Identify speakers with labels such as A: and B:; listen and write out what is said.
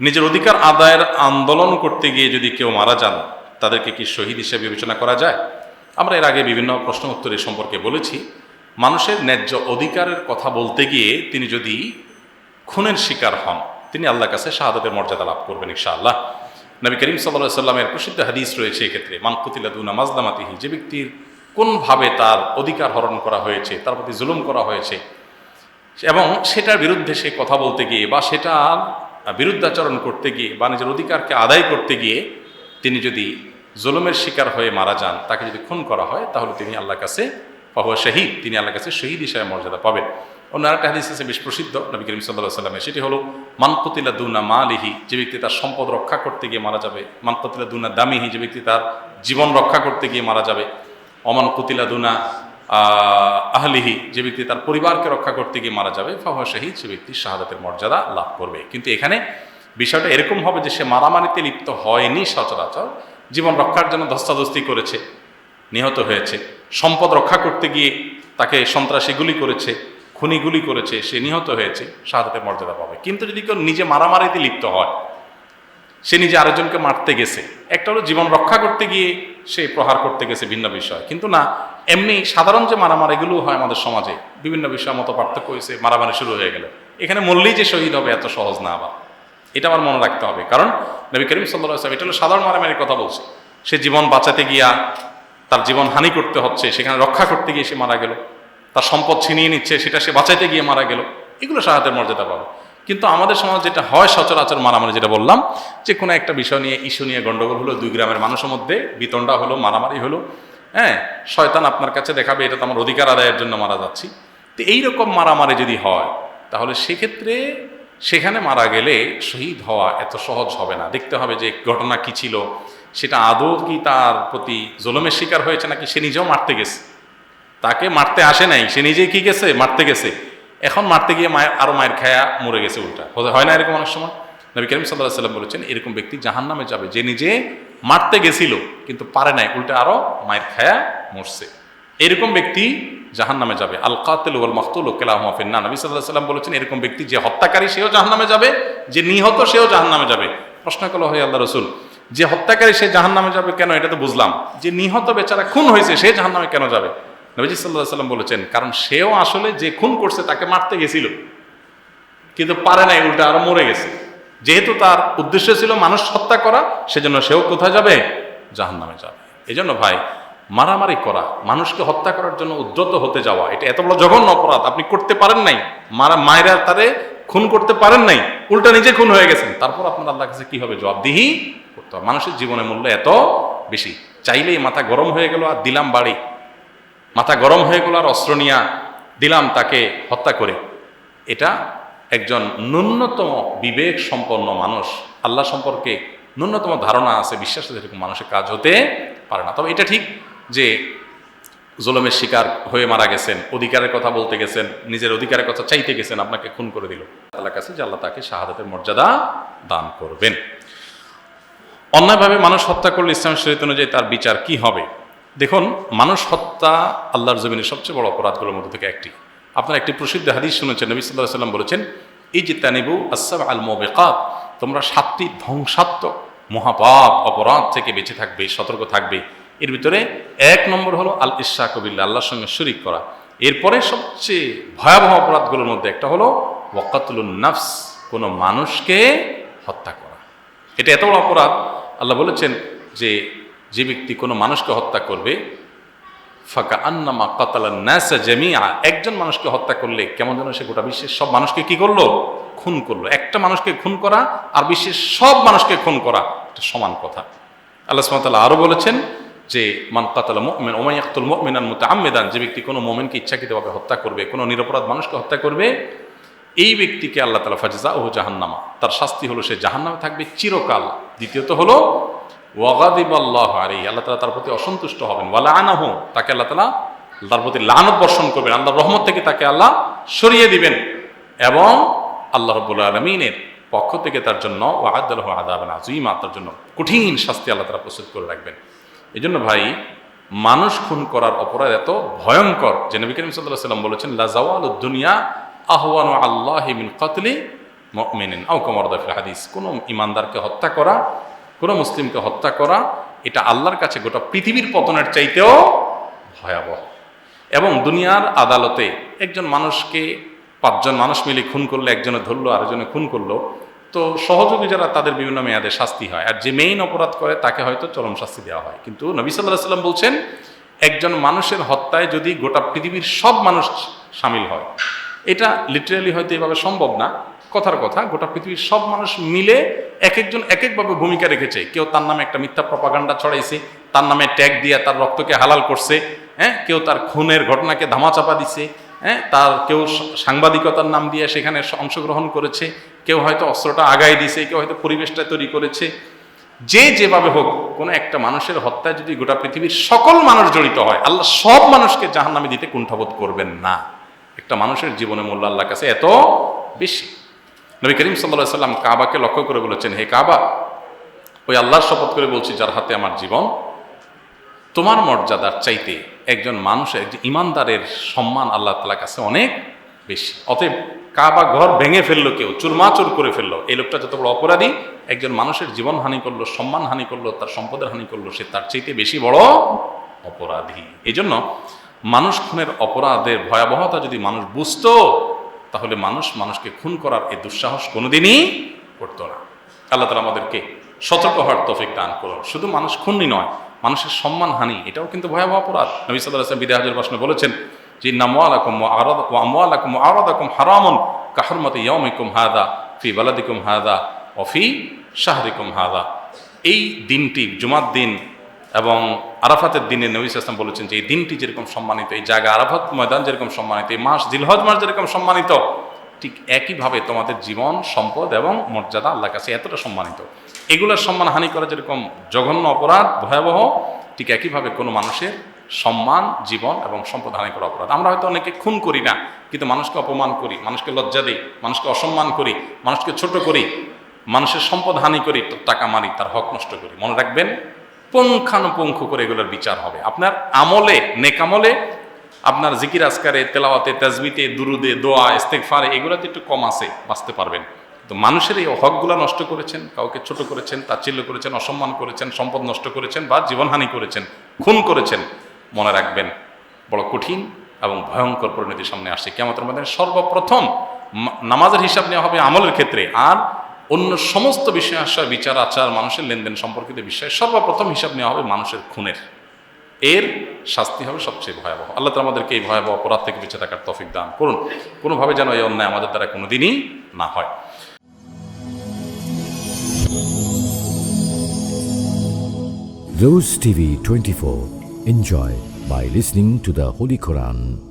A: নিজের অধিকার আদায়ের আন্দোলন করতে গিয়ে যদি কেউ মারা যান, তাদেরকে কি শহীদ হিসেবে বিবেচনা করা যায়? আমরা এর আগে বিভিন্ন প্রশ্ন উত্তর এ সম্পর্কে বলেছি। মানুষের ন্যায্য অধিকারের কথা বলতে গিয়ে তিনি যদি খুনের শিকার হন, তিনি আল্লাহর কাছে শাহাদাতের মর্যাদা লাভ করবেন ইনশাআল্লাহ। নবী করিম সাল্লাহ সাল্লামের প্রসিদ্ধ হাদিস রয়েছে এক্ষেত্রে মানকুতিলা দুনা মাজদামাতিহি যে ব্যক্তির কোনভাবে তার অধিকার হরণ করা হয়েছে, তার প্রতি জুলুম করা হয়েছে, এবং সেটার বিরুদ্ধে সে কথা বলতে গিয়ে বা সেটার বিরুদ্ধাচরণ করতে গিয়ে বা নিজের অধিকারকে আদায় করতে গিয়ে তিনি যদি জুলুমের শিকার হয়ে মারা যান, তাকে যদি খুন করা হয়, তাহলে তিনি আল্লাহর কাছে পাহুয়া শহীদ। তিনি আল্লাহর কাছে শহীদ হিসাবে মর্যাদা পাবেন। অন্য আরেকটা হাদিস আছে, বেশ প্রসিদ্ধ, নবী করিম সাল্লাহ সাল্লামে সেটি হলো মানকতিলা দুনা মা মালিহি যে ব্যক্তি তার সম্পদ রক্ষা করতে গিয়ে মারা যাবে। মানকতিলা দুনা দামিহি যে ব্যক্তি তার জীবন রক্ষা করতে গিয়ে মারা যাবে। অমান কুতিলা দুনা আহলিহি, যে ব্যক্তি তার পরিবারকে রক্ষা করতে গিয়ে মারা যাবে, ফাহুয়া শহীদ, সে ব্যক্তি শাহাদাতের মর্যাদা লাভ করবে। কিন্তু এখানে বিষয়টা এরকম হবে যে সে মারামারিতে লিপ্ত হয়নি সচরাচর, জীবন রক্ষার জন্য ধস্তাধস্তি করেছে, নিহত হয়েছে, সম্পদ রক্ষা করতে গিয়ে তাকে সন্ত্রাসী গুলি করেছে, খুনি গুলি করেছে, সে নিহত হয়েছে, শাহাদাতের মর্যাদা পাবে। কিন্তু যদি কেউ নিজে মারামারিতে লিপ্ত হয়, সে নিজে আরেকজনকে মারতে গেছে, একটা হলো জীবন রক্ষা করতে গিয়ে সে প্রহার করতে গেছে ভিন্ন বিষয়। কিন্তু না এমনি সাধারণ যে মারামারিগুলো হয় আমাদের সমাজে, বিভিন্ন বিষয় মতো পার্থক্য হয়েছে, মারামারি শুরু হয়ে গেল। এখানে মরলেই যে শহীদ হবে এত সহজ না আবার। এটা আমার মনে রাখতে হবে। কারণ নবী করিম সাল্লাহ সাল্লাম এটা হলো সাধারণ মারামারির কথা বলছে। সে জীবন বাঁচাতে গিয়া, তার জীবন হানি করতে হচ্ছে, সেখানে রক্ষা করতে গিয়ে সে মারা গেল। তার সম্পদ ছিনিয়ে নিচ্ছে, সেটা সে বাঁচাইতে গিয়ে মারা গেল। এগুলো সাহায্যের মর্যাদা পাবে। কিন্তু আমাদের সমাজ যেটা হয় সচরাচর মারামারি, যেটা বললাম, যে কোনো একটা বিষয় নিয়ে, ইস্যু নিয়ে গন্ডগোল হলো, দুই গ্রামের মানুষের মধ্যে, বিতণ্ডা হলো, মারামারি হলো। হ্যাঁ শয়তান আপনার কাছে দেখাবে, এটা তো আমার অধিকার আদায়ের জন্য মারা যাচ্ছি। তো এইরকম মারামারি যদি হয়, তাহলে সেক্ষেত্রে সেখানে মারা গেলে শহীদ হওয়া এত সহজ হবে না। দেখতে হবে যে ঘটনা কি ছিল। সেটা আদৌ কি তার প্রতি জলমের শিকার হয়েছে নাকি সে নিজেও মারতে গেছে। তাকে মারতে আসে নাই, সে নিজেই কি গেছে? মারতে গেছে। এখন মারতে গিয়ে মায়ের আরও মায়ের খায়া মরে গেছে উল্টা। হয় না এরকম অনেক সময়? নবী করিম সাল্লাহ সাল্লাম বলেছেন, এরকম ব্যক্তি জাহান নামে যাবে। যে নিজে মারতে গেছিল, কিন্তু পারে নাই, উল্টা আরও মায়ের খায়া মরছে। এরকম ব্যক্তি জাহান নামে যাবে। আল কাতেল ওয়াল মাহতুল ও কেলাহ মাহফিন না নবী সাল্লাহ সাল্লাম বলেছেন, এরকম ব্যক্তি যে হত্যাকারী সেও জাহান নামে যাবে, যে নিহত সেও জাহান নামে যাবে। প্রশ্ন করল হয় আল্লাহ রসুল, যে হত্যাকারী সে জাহান নামে যাবে কেন? এটা তো বুঝলাম। যে নিহত বেচারা খুন হয়েছে, সে জাহান নামে কেন যাবে? নবীজি সাল্লাহ সাল্লাম বলেছেন, কারণ সেও আসলে যে খুন করছে তাকে মারতে গেছিল, কিন্তু পারে নাই, উল্টা আরও মরে গেছে। যেহেতু তার উদ্দেশ্য ছিল মানুষ হত্যা করা, সেজন্য সেও কোথায় যাবে? জাহান নামে যাবে। এই জন্য ভাই, মারামারি করা, মানুষকে হত্যা করার জন্য উদ্যত হতে যাওয়া, এটা এত বড় জঘন্য অপরাধ, আপনি করতে পারেন নাই। মারা, মায়েরা তারে খুন করতে পারেন নাই। উল্টা নিজে খুন হয়ে গেছেন। তারপর আপনার আল্লাহ কাছে কি হবে? জবাবদিহি করতে হবে। মানুষের জীবনের মূল্য এত বেশি। চাইলেই মাথা গরম হয়ে গেল আর দিলাম বাড়ি। মাথা গরম হয়ে গেল আর অস্ত্র নিয়া দিলাম তাকে হত্যা করে। এটা একজন ন্যূনতম বিবেক সম্পন্ন মানুষ, আল্লাহ সম্পর্কে ন্যূনতম ধারণা আছে, বিশ্বাস এরকম মানুষের কাজ হতে পারে না। তবে এটা ঠিক যে জুলমের শিকার হয়ে মারা গেছেন, অধিকারের কথা বলতে গেছেন, নিজের অধিকারের কথা চাইতে গেছেন, আপনাকে খুন করে দিল। আল্লাহ কাছে যে আল্লাহ তাকে শাহাদাতের মর্যাদা দান করবেন। অন্যায়ভাবে মানুষ হত্যা করলে ইসলাম শরীয়ত অনুযায়ী তার বিচার কি হবে? দেখুন, মানুষ হত্যা আল্লাহর জমিনের সবচেয়ে বড় অপরাধগুলোর মধ্যে থেকে একটি। আপনারা একটি প্রসিদ্ধ হাদিস শুনেছেন, নবী সাল্লাহ সাল্লাম বলেছেন এই যে তানিবু আসাব আল মোবেকাত তোমরা সাতটি ধ্বংসাত্মক মহাপাপ অপরাধ থেকে বেঁচে থাকবে, সতর্ক থাকবে। এর ভিতরে এক নম্বর হলো আল ইসা কবিল্লা আল্লাহর সঙ্গে শরিক করা। এরপরে সবচেয়ে ভয়াবহ অপরাধগুলোর মধ্যে একটা হলো ওয়াকাতুল নাফস, কোনো মানুষকে হত্যা করা। এটা এত বড় অপরাধ, আল্লাহ বলেছেন যে যে ব্যক্তি কোনো মানুষকে হত্যা করবে ফাঁকা আন্নামা কাতালা ন্যাসা জামিয়া একজন মানুষকে হত্যা করলে কেমন যেন সে গোটা বিশ্বের সব মানুষকে কি করল? খুন করল। একটা মানুষকে খুন করা আর বিশ্বের সব মানুষকে খুন করা এটা সমান কথা। আল্লাহ সুবহানাহু আরও বলেছেন যে, মান কাতালা মুমিন ওমাইয়াক্তুল মুমিনান মুতাআম্মিদান যে ব্যক্তি কোনো মোমেনকে ইচ্ছাকৃতভাবে হত্যা করবে, কোনো নিরপরাধ মানুষকে হত্যা করবে, এই ব্যক্তিকে আল্লাহ তালা ফাজা ও জাহান্নামা। তার শাস্তি হলো সে জাহান্নামে থাকবে চিরকাল। দ্বিতীয়ত হলো ওয়াগাদিব আল্লাহ আলী আল্লাহ তালা তার প্রতি অসন্তুষ্ট হবেন। ওয়ালা আনাহ তাকে আল্লাহ তালা তার প্রতি লানত বর্ষণ করবেন আল্লাহ রহমত থেকে তাকে আল্লাহ সরিয়ে দিবেন। এবং আল্লাহ রবুল্লা আলমিনের পক্ষ থেকে তার জন্য ও আদাল আদাবেন আজুইমা তার জন্য কঠিন শাস্তি আল্লাহ তালা প্রস্তুত করে রাখবেন। এই জন্য ভাই, মানুষ খুন করার অপরাধ এত ভয়ঙ্কর যে নবী করিম সাল্লাহ সাল্লাম বলেছেন লাজাওয়াল দুনিয়া আহওয়ান আল্লাহ মিন কতলি মেনেন আও কমরদাফিল হাদিস, কোনো ইমানদারকে হত্যা করা কোনো মুসলিমকে হত্যা করা, এটা আল্লাহর কাছে গোটা পৃথিবীর পতনের চাইতেও ভয়াবহ। এবং দুনিয়ার আদালতে একজন মানুষকে পাঁচজন মানুষ মিলে খুন করলে, একজনে ধরলো, আরেকজনে খুন করল, তো সহযোগী যারা তাদের বিভিন্ন মেয়াদে শাস্তি হয়। আর যে মেইন অপরাধ করে, তাকে হয়তো চরম শাস্তি দেওয়া হয়। কিন্তু নবী সাল্লাহ সাল্লাম বলছেন, একজন মানুষের হত্যায় যদি গোটা পৃথিবীর সব মানুষ সামিল হয়, এটা লিটারালি হয়তো এভাবে সম্ভব না কথার কথা, গোটা পৃথিবীর সব মানুষ মিলে এক একজন এক একভাবে ভূমিকা রেখেছে। কেউ তার নামে একটা মিথ্যা প্রপাগান্ডা ছড়াইছে, তার নামে ট্যাগ দিয়ে তার রক্তকে হালাল করছে হ্যাঁ? কেউ তার খুনের ঘটনাকে ধামাচাপা দিছে হ্যাঁ? তার কেউ সাংবাদিকতার নাম দিয়ে সেখানে অংশগ্রহণ করেছে, কেউ হয়তো অস্ত্রটা আগায় দিছে, কেউ হয়তো পরিবেশটা তৈরি করেছে। যে যেভাবে হোক, কোনো একটা মানুষের হত্যায় যদি গোটা পৃথিবীর সকল মানুষ জড়িত হয়, আল্লাহ সব মানুষকে জাহান নামে দিতে কুণ্ঠাবোধ করবেন না। একটা মানুষের জীবনে মূল্য আল্লাহর কাছে এত বেশি। নবী করিম সাল্লাহ সাল্লাম কাবাকে লক্ষ্য করে বলেছেন, হে কাবা, ওই আল্লাহর শপথ করে বলছি, যার হাতে আমার জীবন, তোমার মর্যাদার চাইতে একজন মানুষের একজন ইমানদারের সম্মান আল্লাহ তালার কাছে অনেক বেশি। অতএব কাবা ঘর ভেঙে ফেলল কেউ, চুরমাচুর করে ফেলল। এই লোকটা যত বড় অপরাধী, একজন মানুষের জীবন হানি করল, সম্মান হানি করল, তার সম্পদের হানি করল, সে তার চাইতে বেশি বড় অপরাধী। এই জন্য মানুষ খুনের অপরাধের ভয়াবহতা যদি মানুষ বুঝতো তাহলে মানুষ মানুষকে খুন করার এই দুঃসাহস কোনোদিনই করতো না। আল্লাহ তালা আমাদেরকে সতর্ক হওয়ার তফিক দান করুন। শুধু মানুষ খুনই নয়, মানুষের সম্মান হানি এটাও কিন্তু ভয়াবহ অপরাধ। নবী সাল্লাহ আসলাম বিদায় হাজর প্রশ্নে বলেছেন যে নামালাকুম আরাদ আমালাকুম আরাদাকুম হারামন কাহরমতে ইয়মিকুম হাদা ফি বালাদিকুম হাদা অফি শাহরিকুম হাদা এই দিনটি, জুমার দিন এবং আরাফাতের দিনে নবী আসলাম বলেছেন যে এই দিনটি যেরকম সম্মানিত, এই জায়গা আরাফাত ময়দান যেরকম সম্মানিত, এই মাস দিলহজ মাস যেরকম সম্মানিত, ঠিক একইভাবে তোমাদের জীবন, সম্পদ এবং মর্যাদা আল্লাহর কাছে এতটা সম্মানিত। এগুলোর সম্মান হানি করা যেরকম জঘন্য অপরাধ, ভয়াবহ, ঠিক একইভাবে কোনো মানুষের সম্মান, জীবন এবং সম্পদ হানি করা অপরাধ। আমরা হয়তো অনেকে খুন করি না, কিন্তু মানুষকে অপমান করি, মানুষকে লজ্জা দিই, মানুষকে অসম্মান করি, মানুষকে ছোট করি, মানুষের সম্পদ হানি করি টাকা মারি, তার হক নষ্ট করি। মনে রাখবেন পুঙ্খানুপুঙ্খ করে এগুলোর বিচার হবে। আপনার আমলে নেকামলে আপনার জিকির আসকারে তেলাওয়াতে, তাজবিতে, দুরুদে, দোয়া ইস্তেকফারে এগুলোতে একটু কম আছে, বাঁচতে পারবেন। তো মানুষের এই হকগুলো নষ্ট করেছেন, কাউকে ছোট করেছেন, তাচ্ছিল্য করেছেন, অসম্মান করেছেন, সম্পদ নষ্ট করেছেন বা জীবনহানি করেছেন, খুন করেছেন, মনে রাখবেন, বড় কঠিন এবং ভয়ঙ্কর পরিণতির সামনে আসছে। কেমন মধ্যে সর্বপ্রথম নামাজের হিসাব নেওয়া হবে আমলের ক্ষেত্রে। আর অন্য সমস্ত বিষয় আশয় বিচার, আচার, মানুষের লেনদেন সম্পর্কিত বিষয়ে, সর্বপ্রথম হিসাব নেওয়া হবে মানুষের খুনের এর শাস্তি হবে সবচেয়ে ভয়াবহ আল্লাহ তালা আমাদেরকে এই ভয়াবহ অপরাধ থেকে বেঁচে থাকার তফিক দান করুন কোনোভাবে যেন এই অন্যায় আমাদের দ্বারা কোনোদিনই না হয়
B: Rose TV 24. Enjoy by listening to the Holy Quran.